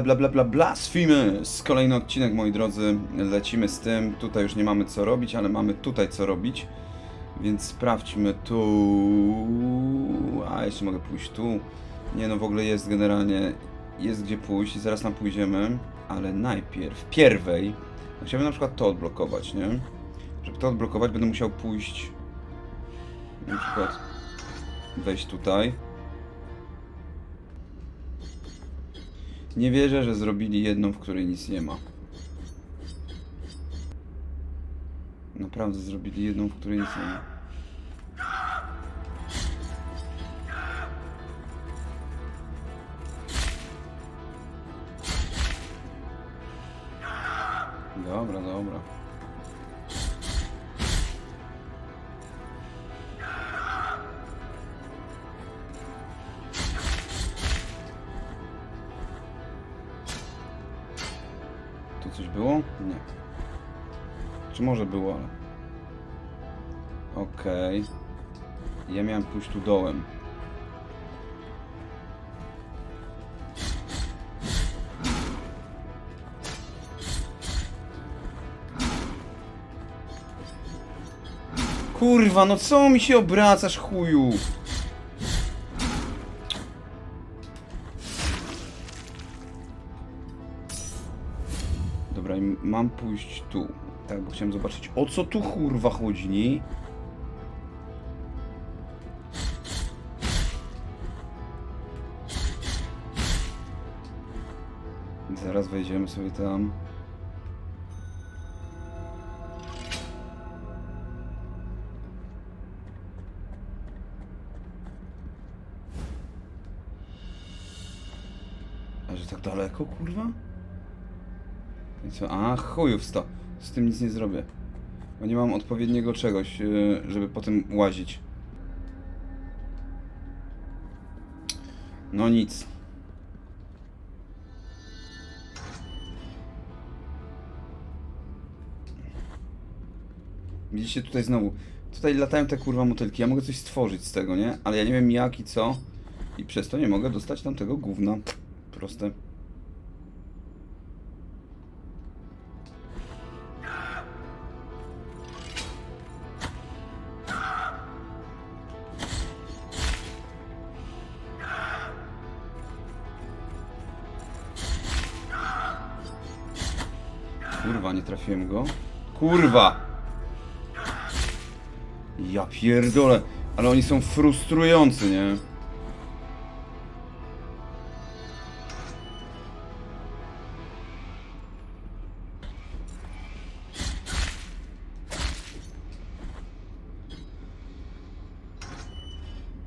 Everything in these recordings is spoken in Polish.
bla bla bla bla. Kolejny odcinek, moi drodzy. Lecimy z tym. Tutaj już nie mamy co robić, ale mamy tutaj co robić. Więc sprawdźmy tu. A jeszcze mogę pójść tu. Nie no, w ogóle jest generalnie. Jest gdzie pójść i zaraz tam pójdziemy. Ale najpierw, pierwej. Chciałbym na przykład to odblokować, nie? Żeby to odblokować, będę musiał pójść. Na przykład wejść tutaj. Nie wierzę, że zrobili jedną, w której nic nie ma. Naprawdę zrobili jedną, w której nic nie ma. Ja miałem pójść tu dołem. Kurwa, no co mi się obracasz, chuju? Dobra, mam pójść tu. Tak, bo chciałem zobaczyć, o co tu kurwa chodzi. Zaraz wejdziemy sobie tam. A że tak daleko, kurwa? I co? A, chujów sto. Z tym nic nie zrobię. Bo nie mam odpowiedniego czegoś, yy, żeby potem łazić. No nic. Widzicie tutaj znowu. Tutaj latają te kurwa motylki. Ja mogę coś stworzyć z tego, nie? Ale ja nie wiem jak i co. I przez to nie mogę dostać tamtego gówna. Proste. Kurwa, nie trafiłem go. Kurwa! Ja pierdolę. Ale oni są frustrujący, nie?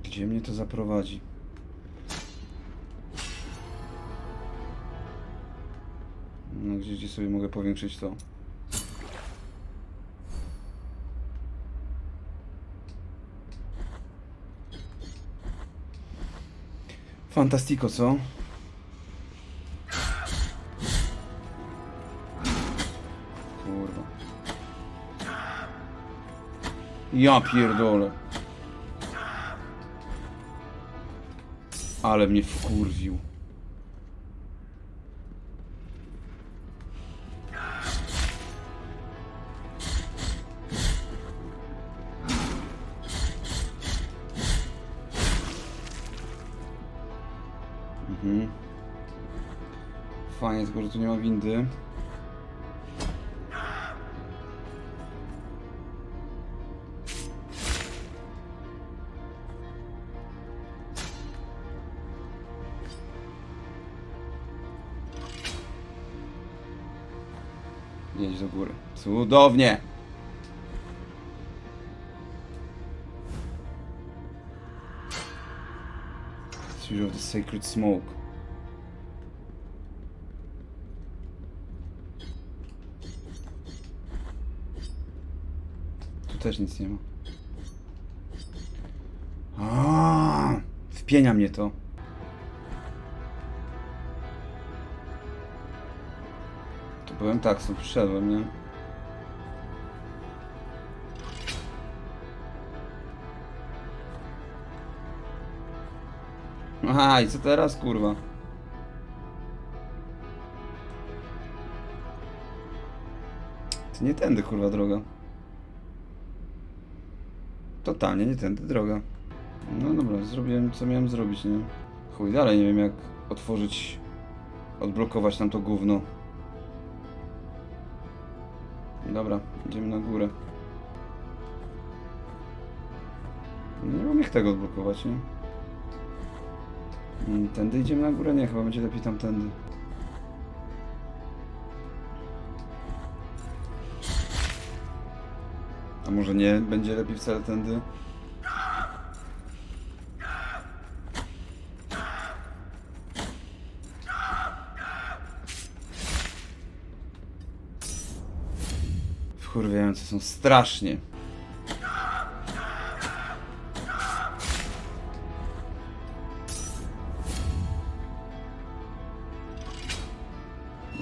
Gdzie mnie to zaprowadzi? No gdzie, gdzie sobie mogę powiększyć to? Fantastico, co? Kurwa. Ja pierdolę. Ale mnie wkurwił. Mhm. Fajnie, tylko że tu nie ma windy. Jedź do góry. Cudownie! Switch of the Sacred Smoke. Tu też nic nie ma. A, wpienia mnie to. To byłem tak, stąd przyszedłem, nie? Aha, i co teraz, kurwa? To nie tędy, kurwa, droga. Totalnie nie tędy droga. No dobra, zrobiłem co miałem zrobić, nie? Chuj, dalej nie wiem jak otworzyć, odblokować tam to gówno. Dobra, idziemy na górę. Nie mam jak tego odblokować, nie? Mm, Tędy idziemy na górę? Nie, chyba będzie lepiej tamtędy. A może nie będzie lepiej wcale tędy? Wkurwiające są strasznie.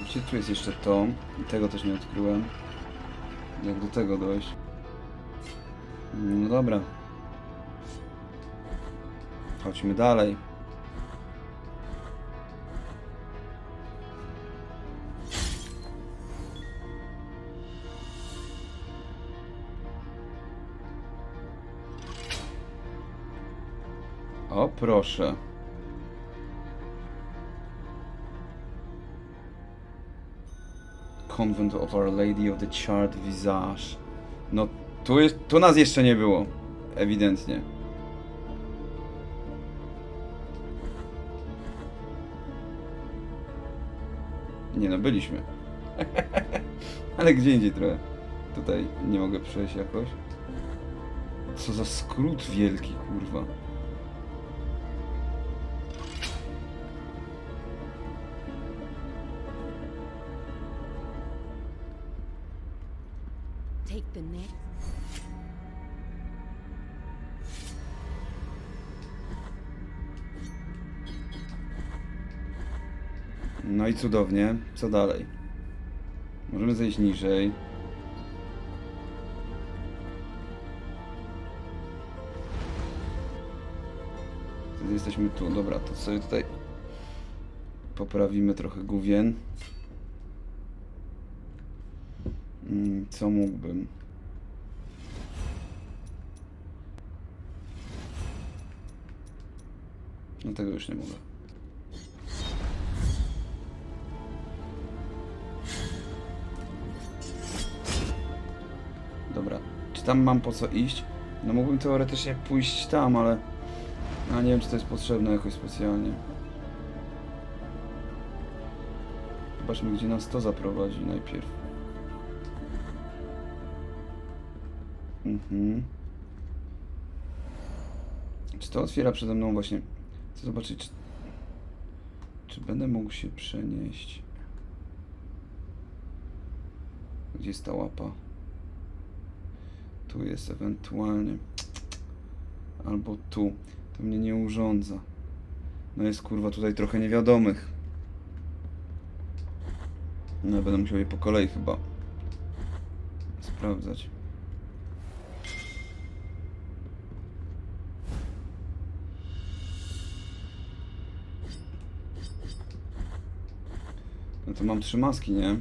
Gdzie tu jest jeszcze to? I tego też nie odkryłem. Jak do tego dojść? No dobra. Chodźmy dalej. O proszę. Convent of Our Lady of the Charred Visage. No, tu, jest, tu nas jeszcze nie było. Ewidentnie. Nie no, byliśmy. Ale gdzie indziej trochę. Tutaj nie mogę przejść jakoś. Co za skrót wielki, kurwa. Cudownie. Co dalej? Możemy zejść niżej. Wtedy jesteśmy tu. Dobra, to sobie tutaj poprawimy trochę główien. Mm, Co mógłbym? No tego już nie mogę. Tam mam po co iść? No mógłbym teoretycznie pójść tam, ale... No nie wiem, czy to jest potrzebne jakoś specjalnie. Zobaczmy, gdzie nas to zaprowadzi najpierw. Mhm. Czy to otwiera przede mną właśnie... Chcę zobaczyć, czy... Czy będę mógł się przenieść? Gdzie jest ta łapa? Tu jest ewentualnie. Albo tu. To mnie nie urządza. No jest kurwa tutaj trochę niewiadomych. No będę musiał je po kolei chyba sprawdzać. No to mam trzy maski, nie?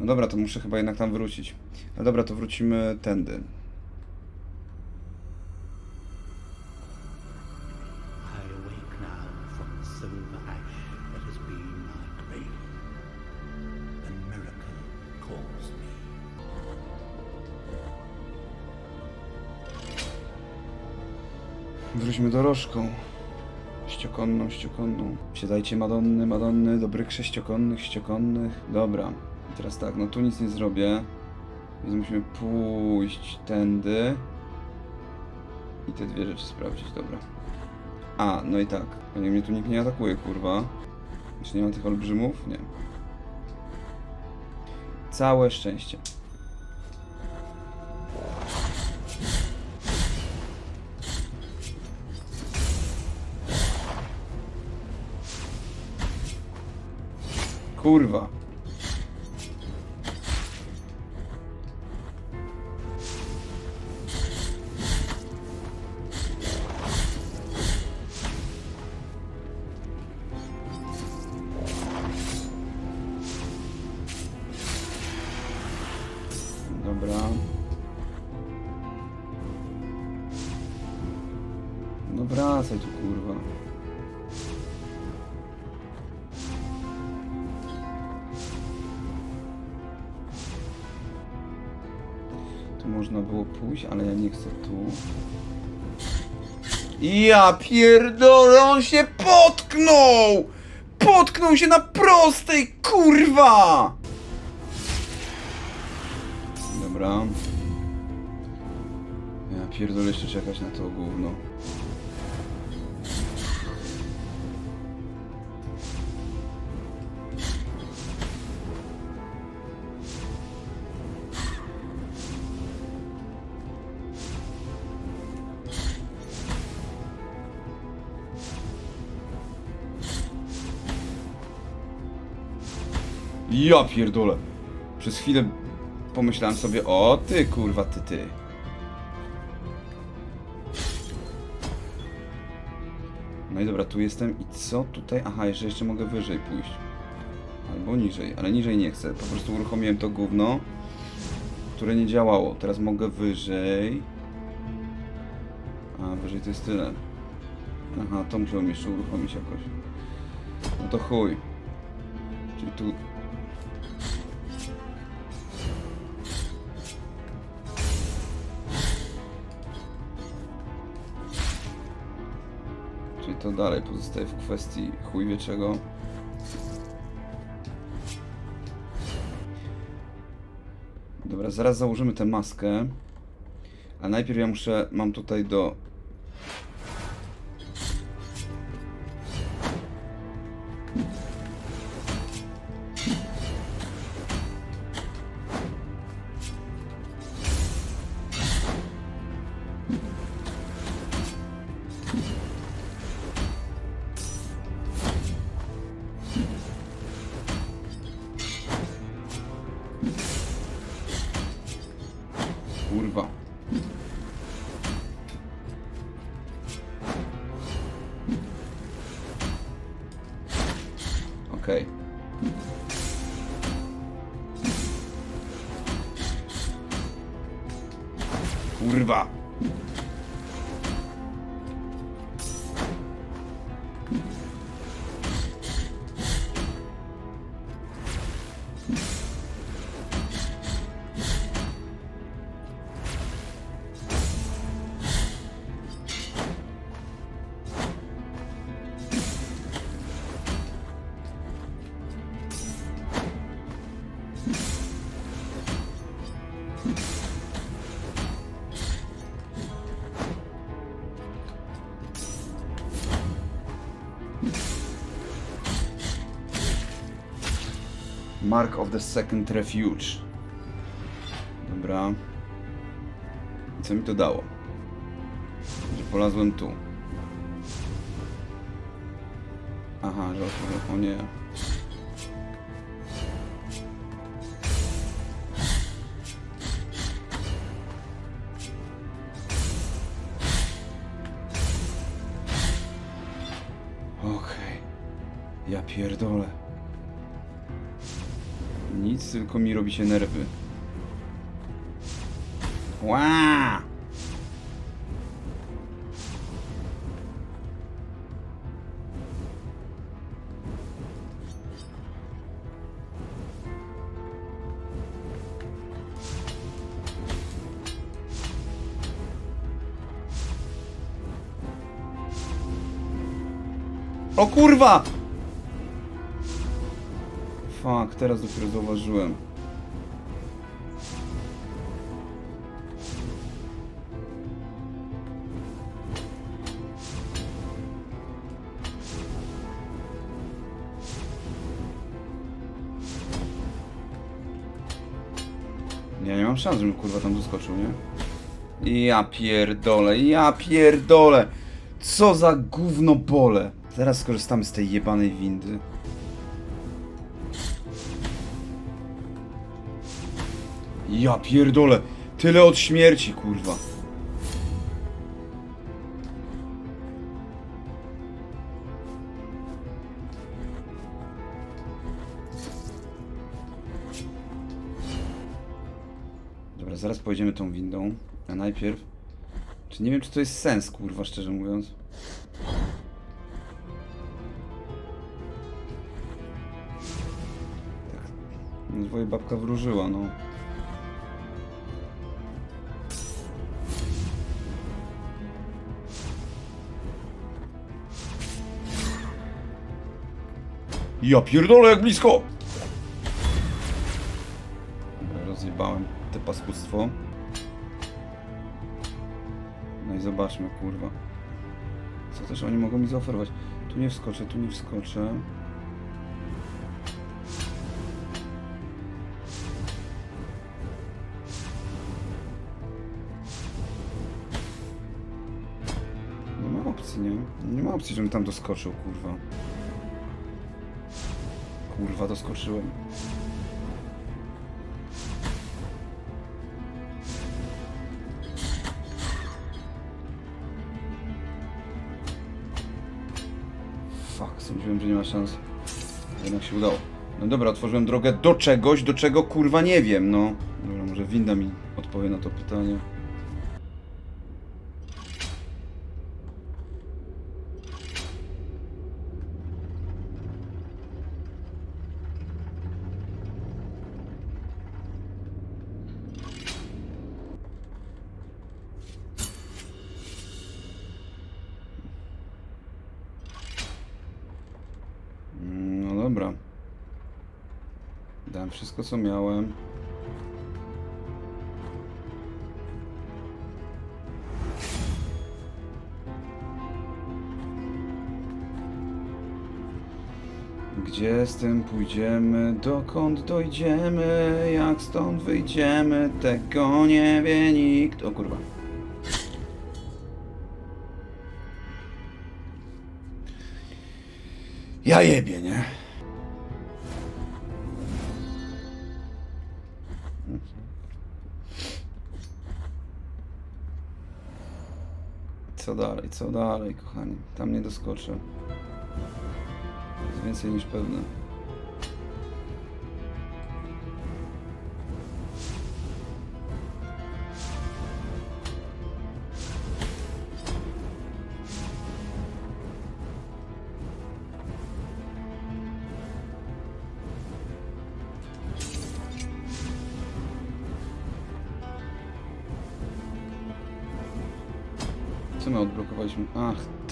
No dobra, to muszę chyba jednak tam wrócić. No dobra, to wrócimy tędy. Dorożką. Ściokonną, ściokonną. Siadajcie Madonny, Madonny, dobrych sześciokonnych, ściokonnych. Dobra. I teraz tak, no tu nic nie zrobię. Więc musimy pójść tędy. I te dwie rzeczy sprawdzić, dobra. A, no i tak. Pewnie mnie tu nikt nie atakuje, kurwa. Czy nie ma tych olbrzymów? Nie. Całe szczęście. Kurwa. Dobra. No wracaj tu kurwa. Pójść, ale ja nie chcę tu. Ja pierdolę, on się potknął! Potknął się na prostej, kurwa! Dobra. Ja pierdolę jeszcze czekać na to gówno. Ja pierdolę. Przez chwilę pomyślałem sobie, o ty kurwa, ty ty. No i dobra, tu jestem i co tutaj? Aha, jeszcze, jeszcze mogę wyżej pójść. Albo niżej, ale niżej nie chcę. Po prostu uruchomiłem to gówno, które nie działało. Teraz mogę wyżej. A, wyżej to jest tyle. Aha, to musiałem jeszcze uruchomić jakoś. No to chuj. Czyli tu to dalej pozostaje w kwestii chuj wie czego. Dobra, zaraz założymy tę maskę. A najpierw ja muszę, mam tutaj do... Mark of the Second Refuge. Dobra. Co mi to dało? Że polazłem tu. Aha, że. O nie. Tylko mi robi się nerwy. Ła! O kurwa! Fuck, teraz dopiero zauważyłem. Szans, żebym kurwa tam doskoczył, nie? Ja pierdolę, ja pierdolę! Co za gówno bole! Zaraz skorzystamy z tej jebanej windy. Ja pierdolę! Tyle od śmierci, kurwa. Zaraz pojedziemy tą windą, a najpierw... Czy nie wiem, czy to jest sens, kurwa, szczerze mówiąc. Tak. No, Twoja babka wróżyła, no. Ja pierdolę jak blisko! Paskudztwo. No i zobaczmy, kurwa. Co też oni mogą mi zaoferować? Tu nie wskoczę, tu nie wskoczę. Nie ma opcji, nie? Nie ma opcji, żebym tam doskoczył, kurwa. Kurwa, doskoczyłem. Sądziłem, że nie ma szans. Jednak się udało. No dobra, otworzyłem drogę do czegoś, do czego kurwa nie wiem, no. Dobra, może winda mi odpowie na to pytanie. Dobra. Dałem wszystko co miałem. Gdzie z tym pójdziemy? Dokąd dojdziemy? Jak stąd wyjdziemy? Tego nie wie nikt. O kurwa. Ja jebie, nie? Co dalej, co dalej, kochani? Tam nie doskoczę. Jest więcej niż pewne.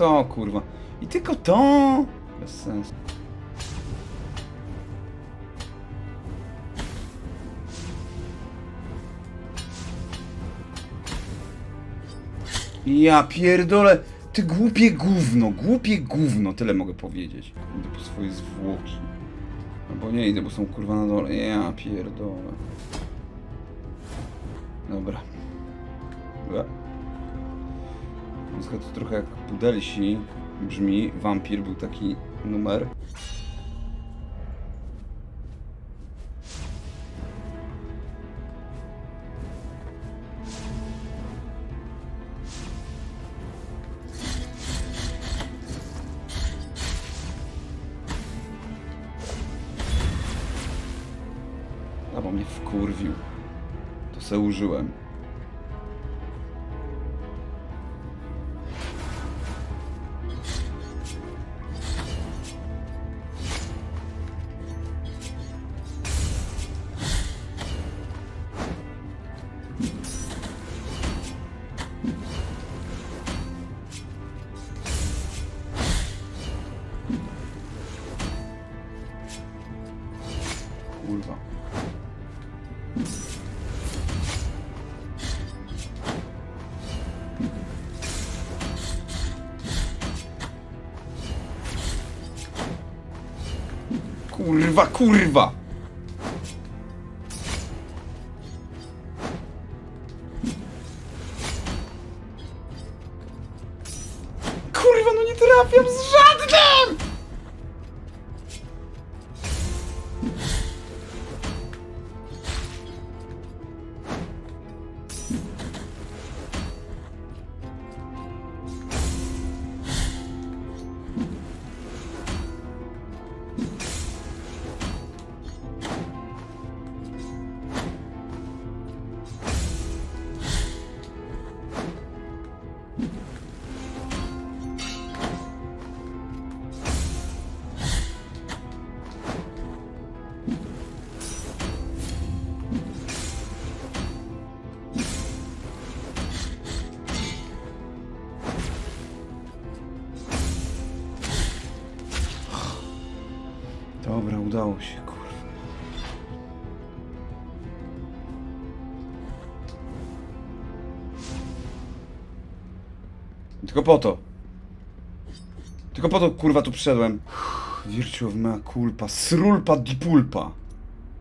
To kurwa. I tylko to! Bez sensu. Ja pierdolę! Ty głupie gówno, głupie gówno, tyle mogę powiedzieć. Idę po swoje zwłoki. Albo nie idę, bo są kurwa na dole. Ja pierdolę. Dobra. Ua. Muzyka to trochę jak Pudelsi brzmi. Wampir był taki numer. A bo mnie wkurwił. To se użyłem. Kurwa, kurwa! Udało się, kurwa. Tylko po to. Tylko po to, kurwa, tu przyszedłem. Virtue of mea culpa. Srulpa di pulpa.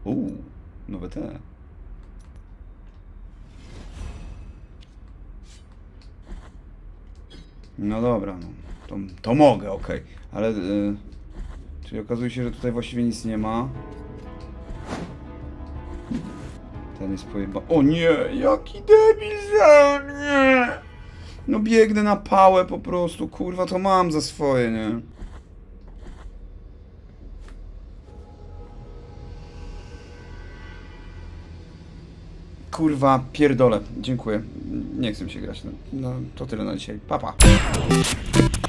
Uuu, nowe te. No dobra, no. To, to mogę, okej. Ale... Y, czyli okazuje się, że tutaj właściwie nic nie ma. Ten jest pojeba... O nie! Jaki debil za mnie! No biegnę na pałę po prostu, kurwa, to mam za swoje, nie? Kurwa, pierdolę. Dziękuję. Nie chcę mi się grać. No, no to tyle na dzisiaj. Papa. Pa.